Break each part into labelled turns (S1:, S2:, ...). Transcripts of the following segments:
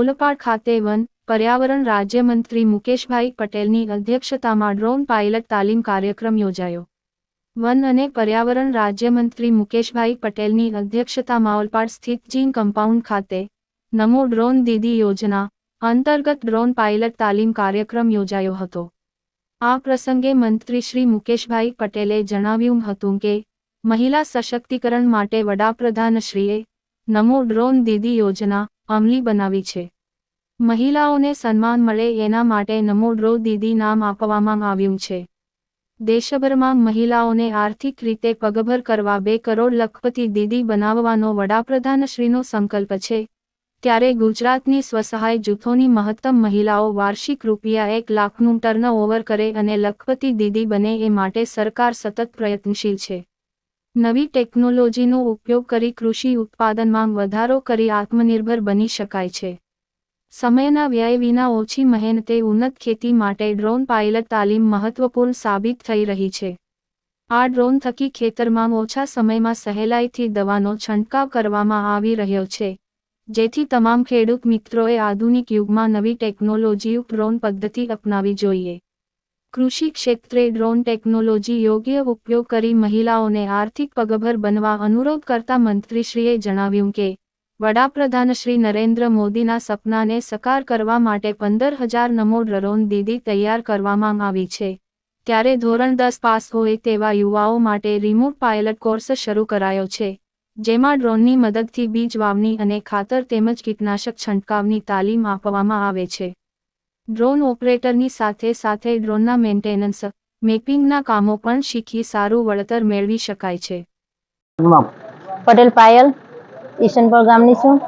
S1: ઓલપાડ ખાતે વન પર્યાવરણ રાજ્યમંત્રી મુકેશભાઈ પટેલની અધ્યક્ષતામાં ડ્રોન પાયલટ તાલીમ કાર્યક્રમ યોજાયો. વન અને પર્યાવરણ રાજ્યમંત્રી મુકેશભાઈ પટેલની અધ્યક્ષતામાં ઓલપાડ સ્થિત જીન કમ્પાઉન્ડ ખાતે નમો ડ્રોન દીદી યોજના અંતર્ગત ડ્રોન પાયલટ તાલીમ કાર્યક્રમ યોજાયો હતો. આ પ્રસંગે મંત્રી શ્રી મુકેશભાઈ પટેલે જણાવ્યું હતું કે, મહિલા સશક્તિકરણ માટે વડાપ્રધાનશ્રીએ નમો ડ્રોન દીદી યોજના અમલી બનાવી છે. મહિલાઓને સન્માન મળે એના માટે નમો ડ્રો દીદી નામ આપવામાં આવ્યું છે. દેશભરમાં મહિલાઓને આર્થિક રીતે પગભર કરવા બે કરોડ લખપતિ દીદી બનાવવાનો વડાપ્રધાનશ્રીનો સંકલ્પ છે. ત્યારે ગુજરાતની સ્વસહાય જૂથોની મહત્તમ મહિલાઓ વાર્ષિક રૂપિયા એક લાખનું ટર્નઓવર કરે અને લખપતિ દીદી બને એ માટે સરકાર સતત પ્રયત્નશીલ છે. નવી ટેકનોલોજીનો ઉપયોગ કરી કૃષિ ઉત્પાદનમાં વધારો કરી આત્મનિર્ભર બની શકાય છે. સમયના વ્યય વિના ઓછી મહેનતે ઉન્નત ખેતી માટે ડ્રોન પાયલટ તાલીમ મહત્વપૂર્ણ સાબિત થઈ રહી છે. આ ડ્રોન થકી ખેતરમાં ઓછા સમયમાં સહેલાઈથી દવાનો છંટકાવ કરવામાં આવી રહ્યો છે. જેથી તમામ ખેડૂત મિત્રોએ આધુનિક યુગમાં નવી ટેકનોલોજી ડ્રોન પદ્ધતિ અપનાવી જોઈએ. કૃષિ ક્ષેત્રે ડ્રોન ટેકનોલોજી યોગ્ય ઉપયોગ કરી મહિલાઓને આર્થિક પગભર બનવા અનુરોધ કરતા મંત્રીશ્રીએ જણાવ્યું કે, વડાપ્રધાન શ્રી નરેન્દ્ર મોદીના સપનાને સકાર કરવા માટે પંદર હજાર નમો ડ્રોન દીદી તૈયાર કરવામાં આવી છે. ત્યારે ધોરણ દસ પાસ હોય તેવા યુવાઓ માટે રિમોટ પાયલટ કોર્સ શરૂ કરાયો છે, જેમાં ડ્રોનની મદદથી બીજ વાવણી અને ખાતર તેમજ કીટનાશક છંટકાવની તાલીમ આપવામાં આવે છે. ડ્રોન ઓપરેટરની સાથે સાથે ડ્રોનના મેન્ટેનન્સ મેપિંગના કામો પણ શીખી સારું વળતર મેળવી શકાય છે.
S2: પટેલ પાયલ ઈશનપુર ગામની છું.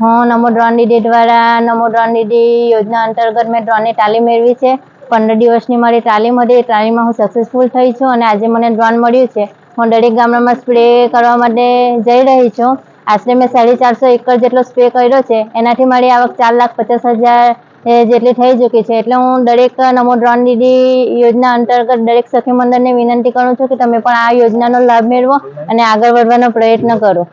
S2: હું નમો ડ્રોન દીદી દ્વારા નમો ડ્રોન દીદી યોજના અંતર્ગત મેં ડ્રોનની તાલીમ મેળવી છે. પંદર દિવસની મારી તાલીમ હતી એ તાલીમમાં હું સક્સેસફુલ થઈ છું અને આજે મને ડ્રોન મળ્યું છે. હું દરેક ગામડામાં સ્પ્રે કરવા માટે જઈ રહી છું. આશરે મેં સાડી ચારસો એકર જેટલો સ્પ્રે કર્યો છે. એનાથી મારી આવક ચાર લાખ પચાસ હજાર જેટલી થઈ ચૂકી છે. એટલે હું દરેક નમો ડ્રોન દીદી યોજના અંતર્ગત દરેક સખી મંડળને વિનંતી કરું છું કે તમે પણ આ યોજનાનો લાભ મેળવો અને આગળ વધવાનો પ્રયત્ન કરો.